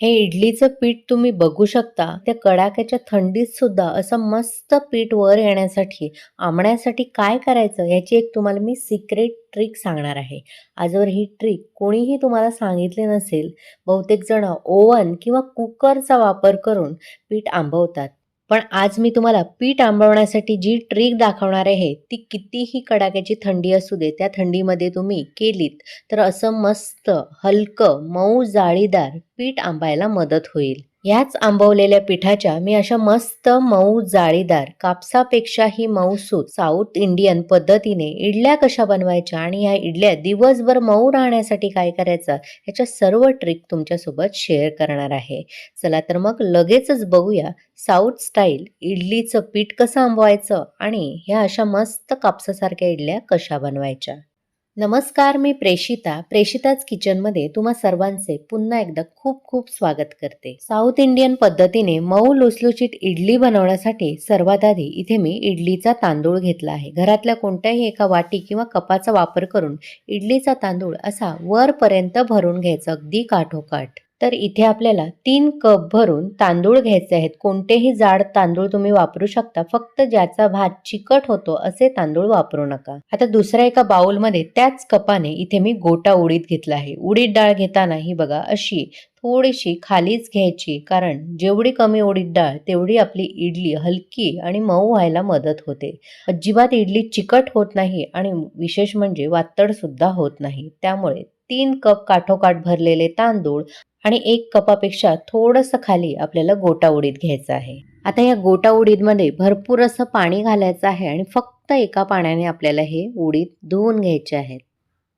हे इडलीचं पीठ तुम्ही बघू शकता त्या कडाक्याच्या थंडीत सुद्धा असं मस्त पीठ वर येण्यासाठी आंबण्यासाठी काय करायचं याची एक तुम्हाला मी सिक्रेट ट्रिक सांगणार आहे. आजवर ही ट्रिक कोणीही तुम्हाला सांगितली नसेल बहुतेक जण ओव्हन किंवा कुकरचा वापर करून पीठ आंबवतात. पण आज मी तुम्हाला पीठ आंबवण्यासाठी जी ट्रिक दाखवणार आहे ती कितीही कडाक्याची थंडी असू दे त्या थंडीमध्ये तुम्ही केलीत तर असं मस्त हलकं मऊ जाळीदार पीठ आंबायला मदत होईल. ह्याच आंबवलेल्या पिठाच्या मी अशा मस्त मऊ जाळीदार कापसापेक्षाही मऊसूत साऊथ इंडियन पद्धतीने इडल्या कशा बनवायच्या आणि ह्या इडल्या दिवसभर मऊ राहण्यासाठी काय करायचं ह्याच्या सर्व ट्रिक तुमच्यासोबत शेअर करणार आहे. चला तर मग लगेचच बघूया साऊथ स्टाईल इडलीचं पीठ कसं आंबवायचं आणि ह्या अशा मस्त कापसासारख्या इडल्या कशा बनवायच्या. नमस्कार मी प्रेषिता प्रेषिताच किचनमध्ये तुम्हा सर्वांचे पुन्हा एकदा खूप खूप स्वागत करते. साऊथ इंडियन पद्धतीने मऊ लुसलुशीत इडली बनवण्यासाठी सर्वात आधी इथे मी इडलीचा तांदूळ घेतला आहे. घरातल्या कोणत्याही एका वाटी किंवा कपाचा वापर करून इडलीचा तांदूळ असा वरपर्यंत भरून घ्यायचा अगदी काठोकाठ. तर इथे आपल्याला तीन कप भरून तांदूळ घ्यायचे आहेत. कोणतेही जाड तांदूळ तुम्ही वापरू शकता. फक्त ज्याचा भात चिकट होतो असे तांदूळ वापरू नका. आता दुसऱ्या एका बाउलमध्ये त्याच कपाने इथे मी गोटा उडीद घेतला आहे. उडीद डाळ घेताना ही बघा अशी थोडीशी खालीच घ्यायची. कारण जेवढी कमी उडीद डाळ तेवढी आपली इडली हलकी आणि मऊ व्हायला मदत होते. अजिबात इडली चिकट होत नाही आणि विशेष म्हणजे वातड सुद्धा होत नाही. त्यामुळे तीन कप काठोकाठ भरलेले तांदूळ आणि एक कपापेक्षा थोडंसं खाली आपल्याला गोटा उडीद घ्यायचं आहे. आता या गोटा उडीदमध्ये भरपूर असं पाणी घालायचं आहे आणि फक्त एका पाण्याने आपल्याला हे उडीद धुवून घ्यायचे आहेत.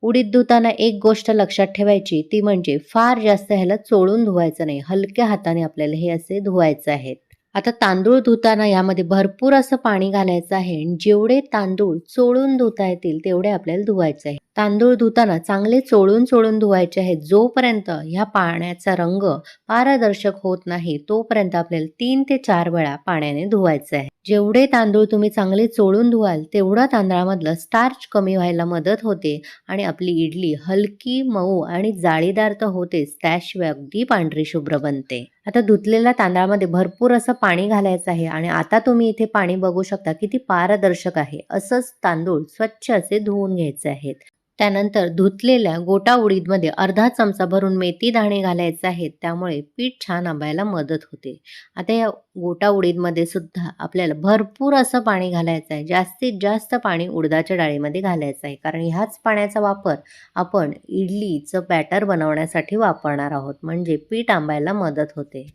उडीद धुताना एक गोष्ट लक्षात ठेवायची ती म्हणजे फार जास्त ह्याला चोळून धुवायचं नाही हलक्या हाताने आपल्याला हे असे धुवायचे आहेत. आता तांदूळ धुताना यामध्ये भरपूर असं पाणी घालायचं आहे आणि जेवढे तांदूळ चोळून धुता येतील तेवढे आपल्याला धुवायचे आहे. तांदूळ धुताना चांगले चोळून चोळून धुवायचे आहेत. जोपर्यंत ह्या पाण्याचा रंग पारदर्शक होत नाही तोपर्यंत आपल्याला तीन ते चार वेळा पाण्याने धुवायचं आहे. जेवढे तांदूळ तुम्ही चांगले चोळून धुवाल तेवढा तांदळामधलं स्टार्च कमी व्हायला मदत होते आणि आपली इडली हलकी मऊ आणि जाळीदार तर होतेच त्याशिवाय अगदी पांढरी शुभ्र बनते. आता धुतलेल्या तांदळामध्ये भरपूर असं पाणी घालायचं आहे आणि आता तुम्ही इथे पाणी बघू शकता किती पारदर्शक आहे. असंच तांदूळ स्वच्छ असे धुवून घ्यायचे आहेत. त्यानंतर धुतलेल्या गोटा उडीदमध्ये अर्धा चमचा भरून मेथी दाणे घालायचे आहेत. त्यामुळे पीठ छान आंबायला मदत होते. आता या गोटा उडीदमध्ये सुद्धा आपल्याला भरपूर असं पाणी घालायचं आहे. जास्तीत जास्त पाणी उडदाच्या डाळीमध्ये घालायचं आहे. कारण ह्याच पाण्याचा वापर आपण इडलीचं बॅटर बनवण्यासाठी वापरणार आहोत. म्हणजे पीठ आंबायला मदत होते.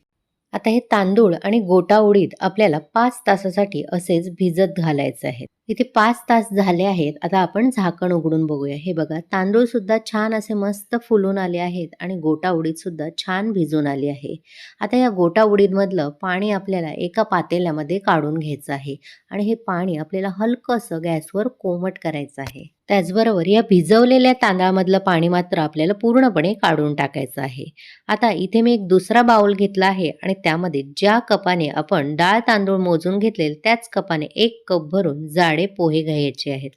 आता हे तांदूळ आणि गोटा उडीद आपल्याला पाच तासासाठी असेच भिजत घालायचे आहेत. इथे पाच तास झाले आहेत. आता आपण झाकण उघडून बघूया. हे बघा तांदूळ सुद्धा छान असे मस्त फुलून आले आहेत आणि गोटा उडीद सुद्धा छान भिजून आली आहे. आता या गोटा उडीदमधलं पाणी आपल्याला एका पातेल्यामध्ये काढून घ्यायचं आहे आणि हे पाणी आपल्याला हलकंसं गॅसवर कोमट करायचं आहे. त्याचबरोबर या भिजवलेल्या तांदळामधलं पाणी मात्र आपल्याला पूर्णपणे काढून टाकायचं आहे. आता इथे मी एक दुसरा बाउल घेतला आहे आणि त्यामध्ये ज्या कपाने आपण डाळ तांदूळ मोजून घेतलेले त्याच कपाने एक कप भरून जाडे पोहे घ्यायचे आहेत.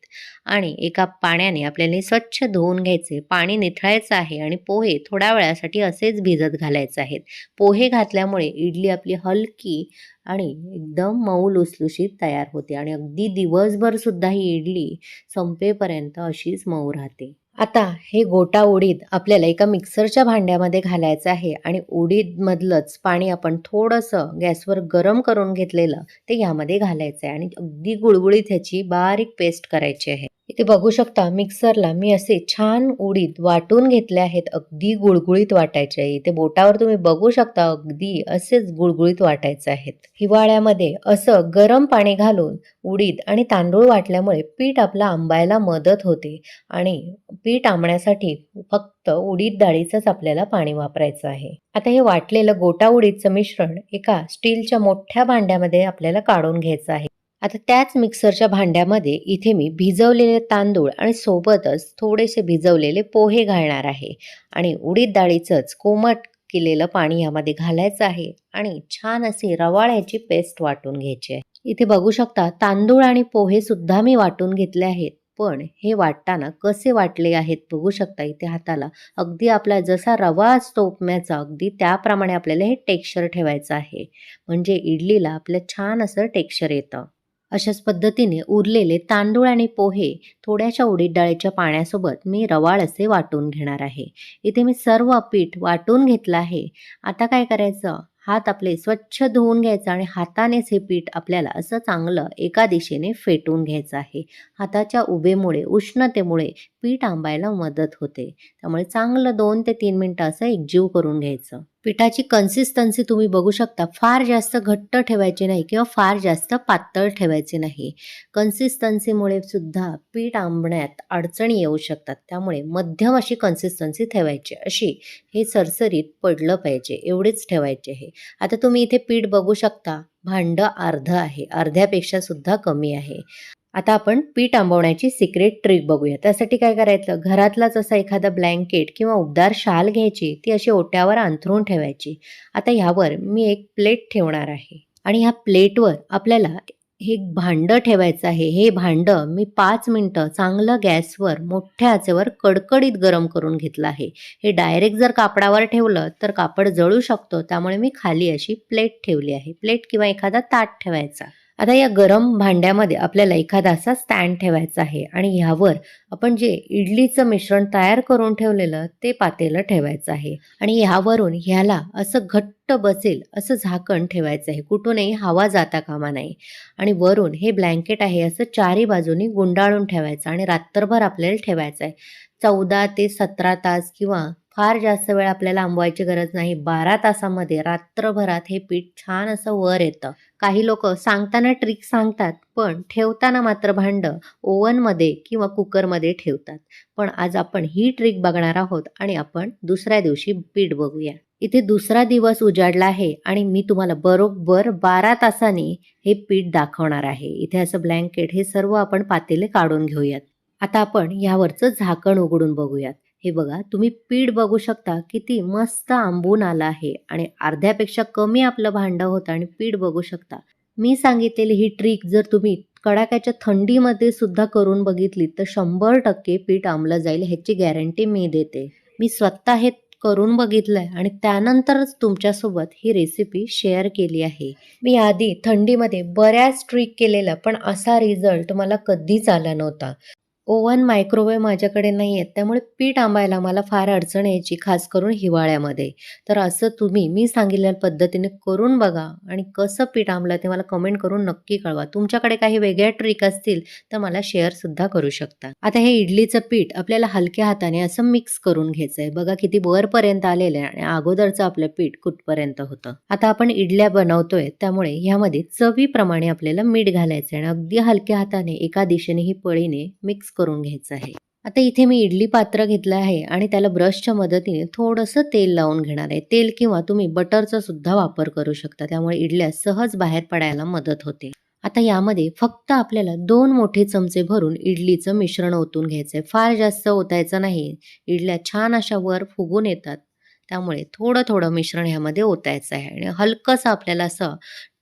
आणि एका पाण्याने आपल्याला स्वच्छ धुवून घ्यायचे. पाणी निथळायचं आहे आणि पोहे थोड्या वेळासाठी असेच भिजत घालायचे आहेत. पोहे घातल्यामुळे इडली आपली हलकी आणि एकदम मऊ लुसलुशीत तयार होते आणि अगदी दिवसभर सुद्धा ही इडली संपेपर्यंत अशीच मऊ राहते. आता हे गोटा उडीद आपल्याला एका मिक्सरच्या भांड्यामध्ये घालायचं आहे आणि उडीदमधलंच पाणी आपण थोडंसं गॅसवर गरम करून घेतलेलं ते यामध्ये घालायचं आहे आणि अगदी गुळगुळीत ह्याची बारीक पेस्ट करायची आहे. इथे बघू शकता मिक्सरला मी असे छान उडीद वाटून घेतले आहेत अगदी गुळगुळीत वाटायचे. आहे इथे बोटावर तुम्ही बघू शकता अगदी असेच गुळगुळीत वाटायचे आहेत. हिवाळ्यामध्ये असं गरम पाणी घालून उडीद आणि तांदूळ वाटल्यामुळे पीठ आपला आंबायला मदत होते आणि पीठ आंबण्यासाठी फक्त उडीद डाळीचंच आपल्याला पाणी वापरायचं आहे. आता हे वाटलेलं गोटा उडीदचं मिश्रण एका स्टीलच्या मोठ्या भांड्यामध्ये आपल्याला काढून घ्यायचं आहे. आता त्याच मिक्सरच्या भांड्यामध्ये इथे मी भिजवलेले तांदूळ आणि सोबतच थोडेसे भिजवलेले पोहे घालणार आहे. आणि उडीद डाळीचंच कोमट केलेलं पाणी यामध्ये घालायचं आहे आणि छान अशी रवाळ्याची पेस्ट वाटून घ्यायची. आहे इथे बघू शकता तांदूळ आणि पोहे सुद्धा मी वाटून घेतले आहेत. पण हे वाटताना कसे वाटले आहेत बघू शकता इथे हाताला. अगदी आपला जसा रवा असतो उपम्याचा अगदी त्याप्रमाणे आपल्याला हे टेक्स्चर ठेवायचं आहे. म्हणजे इडलीला आपलं छान असं टेक्स्चर येतं. अशाच पद्धतीने उरलेले तांदूळ आणि पोहे थोड्याशा उडीद डाळीच्या पाण्यासोबत मी रवाळ असे वाटून घेणार आहे. इथे मी सर्व पीठ वाटून घेतलं आहे. आता काय करायचं? हात आपले स्वच्छ धुवून घ्यायचं आणि हातानेच हे पीठ आपल्याला असं चांगलं एका दिशेने फेटून घ्यायचं आहे. हाताच्या उभेमुळे उष्णतेमुळे पीठ आंबायला मदत होते. त्यामुळे चांगलं दोन ते तीन मिनटं असं एकजीव करून घ्यायचं. पिठाची कन्सिस्टन्सी तुम्ही बघू शकता. फार जास्त घट्ट ठेवायची नाही किंवा फार जास्त पातळ ठेवायचे नाही. कन्सिस्टन्सीमुळे सुद्धा पीठ आंबण्यात अडचणी येऊ शकतात. त्यामुळे मध्यम अशी कन्सिस्टन्सी ठेवायची. अशी हे सरसरीत पडलं पाहिजे. एवढेच ठेवायचे आहे आता तुम्ही इथे पीठ बघू शकता. भांडं अर्धं आहे. अर्ध्यापेक्षा सुद्धा कमी आहे. आता आपण पीठ आंबवण्याची सिक्रेट ट्रिक बघूया. त्यासाठी काय करायचं? घरातलाच असा एखादा ब्लँकेट किंवा उबदार शाल घ्यायची. ती अशी ओट्यावर अंथरून ठेवायची. आता ह्यावर मी एक प्लेट ठेवणार आहे. आणि ह्या प्लेटवर आपल्याला हे भांडं ठेवायचं आहे. हे भांडं मी पाच मिनटं चांगलं गॅसवर मोठ्या आचेवर कडकडीत गरम करून घेतलं आहे. हे डायरेक्ट जर कापडावर ठेवलं तर कापड जळू शकतो. त्यामुळे मी खाली अशी प्लेट ठेवली आहे. प्लेट किंवा एखादा ताट ठेवायचा. आता या गरम भांड्यामध्ये आपल्याला एखादा असा स्टँड ठेवायचा आहे आणि ह्यावर आपण जे इडलीचं मिश्रण तयार करून ठेवलेलं ते पातेलं ठेवायचं आहे. आणि ह्यावरून ह्याला असं घट्ट बसेल असं झाकण ठेवायचं आहे. कुठूनही हवा जाता कामा नाही. आणि वरून हे ब्लँकेट आहे असं चारी बाजूनी गुंडाळून ठेवायचं आणि रात्रभर आपल्याला ठेवायचं आहे. चौदा ते सतरा तास किंवा फार जास्त वेळ आपल्याला आंबवायची गरज नाही. बारा तासामध्ये रात्रभरात हे पीठ छान असं वर येतं. काही लोक सांगताना ट्रिक सांगतात पण ठेवताना मात्र भांडं ओव्हनमध्ये किंवा कुकरमध्ये ठेवतात. पण आज आपण ही ट्रिक बघणार आहोत आणि आपण दुसऱ्या दिवशी पीठ बघूया. इथे दुसरा दिवस उजाडला आहे आणि मी तुम्हाला बरोबर बारा तासांनी हे पीठ दाखवणार आहे. इथे असं ब्लँकेट हे सर्व आपण पातेले काढून घेऊयात. आता आपण यावरचं झाकण उघडून बघूयात. हे बघा तुम्ही पीठ बघू शकता किती मस्त आंबून आलं आहे आणि अर्ध्यापेक्षा कमी आपलं भांडं होतं आणि पीठ बघू शकता. मी सांगितलेली ही ट्रिक जर तुम्ही कडाक्याच्या थंडीमध्ये सुद्धा करून बघितली तर शंभर टक्के पीठ आंबलं जाईल ह्याची गॅरंटी मी देते. मी स्वतः हे करून बघितलंय आणि त्यानंतरच तुमच्यासोबत ही रेसिपी शेअर केली आहे. मी आधी थंडीमध्ये बऱ्याच ट्रिक केलेला पण असा रिझल्ट मला कधीच आला नव्हता. ओव्हन मायक्रोवेव्ह माझ्याकडे नाही आहेत त्यामुळे पीठ आंबायला मला फार अडचण यायची खास करून हिवाळ्यामध्ये. तर असं तुम्ही मी सांगितलेल्या पद्धतीने करून बघा आणि कसं पीठ आंबलं ते मला कमेंट करून नक्की कळवा. तुमच्याकडे काही वेगळ्या ट्रिक असतील तर मला शेअरसुद्धा करू शकता. आता हे इडलीचं पीठ आपल्याला हलक्या हाताने असं मिक्स करून घ्यायचं आहे बघा किती वरपर्यंत आलेलं आहे आणि अगोदरचं आपलं पीठ कुठपर्यंत होतं. आता आपण इडल्या बनवतोय त्यामुळे ह्यामध्ये चवीप्रमाणे आपल्याला मीठ घालायचं आहे आणि अगदी हलक्या हाताने एका दिशेने ही पळीने मिक्स करून घ्यायचं आहे. आता इथे मी इडली पात्र घेतलं आहे आणि त्याला ब्रशच्या मदतीने थोडंसं तेल लावून घेणार आहे. तेल किंवा तुम्ही बटरचा सुद्धा वापर करू शकता. त्यामुळे इडल्या सहज बाहेर पडायला मदत होते. आता यामध्ये फक्त आपल्याला दोन मोठे चमचे भरून इडलीचं मिश्रण ओतून घ्यायचं आहे फार जास्त ओतायचं नाही. इडल्या छान अशा वर फुगून येतात. त्यामुळे थोडं थोडं मिश्रण ह्यामध्ये ओतायचं आहे आणि हलकंसं आपल्याला असं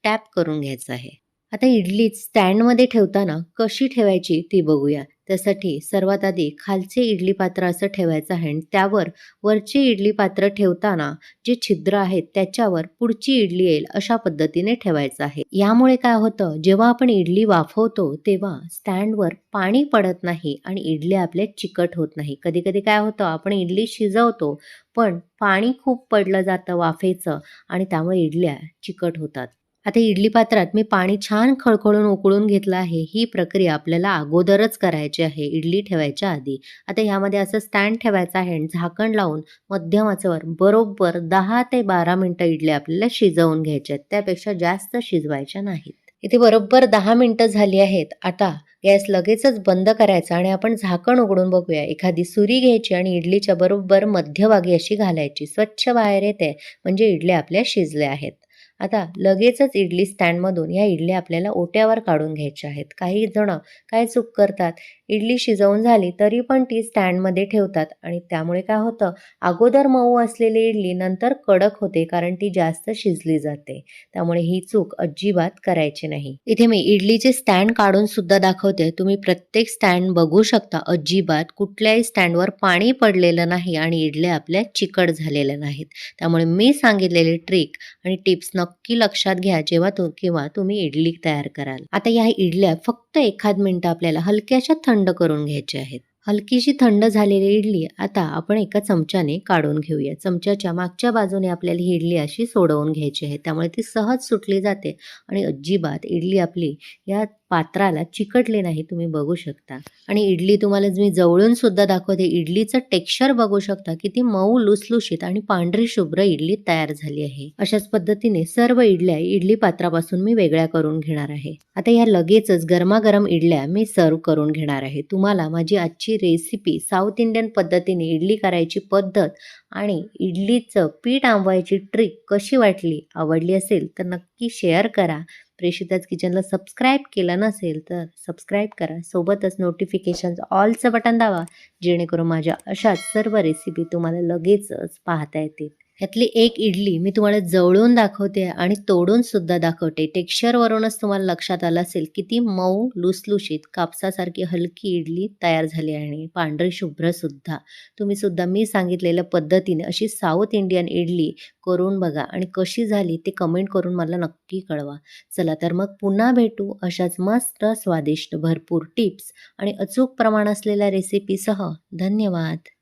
टॅप करून घ्यायचं आहे. आता इडली स्टँडमध्ये ठेवताना कशी ठेवायची ती बघूया. त्यासाठी सर्वात आधी खालचे इडली पात्र असं ठेवायचं आहे आणि त्यावर वरचे इडली पात्र ठेवताना जे छिद्र आहेत त्याच्यावर पुढची इडली येईल अशा पद्धतीने ठेवायचं आहे. यामुळे काय होतं? जेव्हा आपण इडली वाफवतो तेव्हा स्टँडवर पाणी पडत नाही आणि इडली आपल्या चिकट होत नाही. कधी कधी काय होतं? आपण इडली शिजवतो पण पाणी खूप पडलं जातं वाफेचं आणि त्यामुळे इडल्या चिकट होतात. आता इडली पात्रात मी पाणी छान खळखळून उकळून घेतलं आहे. ही प्रक्रिया आपल्याला अगोदरच करायची आहे. इडली ठेवायच्या आधी. आता ह्यामध्ये असं स्टँड ठेवायचं आहे आणि झाकण लावून मध्यम आचेवर बरोबर दहा ते बारा मिनटं इडली आपल्याला शिजवून घ्यायच्या आहेत. त्यापेक्षा जास्त शिजवायच्या नाहीत. इथे बरोबर दहा मिनटं झाली आहेत. आता गॅस लगेचच बंद करायचा आणि आपण झाकण उघडून बघूया. एखादी सुरी घ्यायची आणि इडलीच्या बरोबर मध्यभागी अशी घालायची. स्वच्छ बाहेर येते. म्हणजे इडल्या आपल्या शिजल्या आहेत. आता लगेचच इडली स्टँडमधून या इडल्या आपल्याला ओट्यावर काढून घ्यायच्या आहेत. काही जण काय चूक करतात? इडली शिजवून झाली तरी पण ती स्टँडमध्ये ठेवतात. आणि त्यामुळे काय होतं अगोदर मऊ असलेली इडली नंतर कडक होते कारण ती जास्त शिजली जाते. त्यामुळे ही चूक अजिबात करायची नाही. इथे मी इडलीचे स्टँड काढून सुद्धा दाखवते. तुम्ही प्रत्येक स्टँड बघू शकता. अजिबात कुठल्याही स्टँडवर पाणी पडलेलं नाही आणि इडल्या आपल्या चिकट झालेल्या नाहीत. त्यामुळे मी सांगितलेली ट्रिक आणि टिप्स नक्की लक्षात घ्या जेव्हा तू किंवा तुम्ही इडली तयार कराल. आता या इडल्या फक्त फक्त एखाद मिनटं आपल्याला हलक्याशा थंड करून घ्यायच्या आहेत. हलकीशी थंड झालेली इडली आता आपण एका चमच्याने काढून घेऊया. चमच्याच्या मागच्या बाजूने आपल्याला ही इडली अशी सोडवून घ्यायची आहे. त्यामुळे ती सहज सुटली जाते आणि अजिबात इडली आपली या पात्राला चिकटले नाही तुम्ही बघू शकता. आणि इडली तुम्हाला मी जवळून सुद्धा दाखवते इडलीचं टेक्स्चर बघू शकता किती मऊ लुसलुशीत आणि पांढरी शुभ्र इडली तयार झाली आहे. अशाच पद्धतीने सर्व इडल्या इडली पात्रापासून मी वेगळ्या करून घेणार आहे. आता या लगेचच गरमागरम इडल्या मी सर्व करून घेणार आहे. तुम्हाला माझी आजची रेसिपी साऊथ इंडियन पद्धतीने इडली करायची पद्धत आणि इडलीचं पीठ आंबवायची ट्रिक कशी वाटली आवडली असेल तर नक्की शेअर करा. प्रेषिताज किचनला सबस्क्राईब केलं नसेल तर सबस्क्राईब करा. सोबतच नोटिफिकेशन ऑलचं बटन दावा जेणेकरून माझ्या अशाच सर्व रेसिपी तुम्हाला लगेचच पाहता येतील. ह्यातली एक इडली मी तुम्हाला जवळून दाखवते आणि तोडून सुद्धा दाखवते. टेक्स्चरवरूनच तुम्हाला लक्षात आलं असेल किती मऊ लुसलुशीत कापसासारखी हलकी इडली तयार झाली आणि पांढरी शुभ्र सुद्धा. तुम्ही सुद्धा मी सांगितलेल्या पद्धतीने अशी साऊथ इंडियन इडली करून बघा आणि कशी झाली ते कमेंट करून मला नक्की कळवा. चला तर मग पुन्हा भेटू अशाच मस्त स्वादिष्ट भरपूर टिप्स आणि अचूक प्रमाण असलेल्या रेसिपीसह धन्यवाद.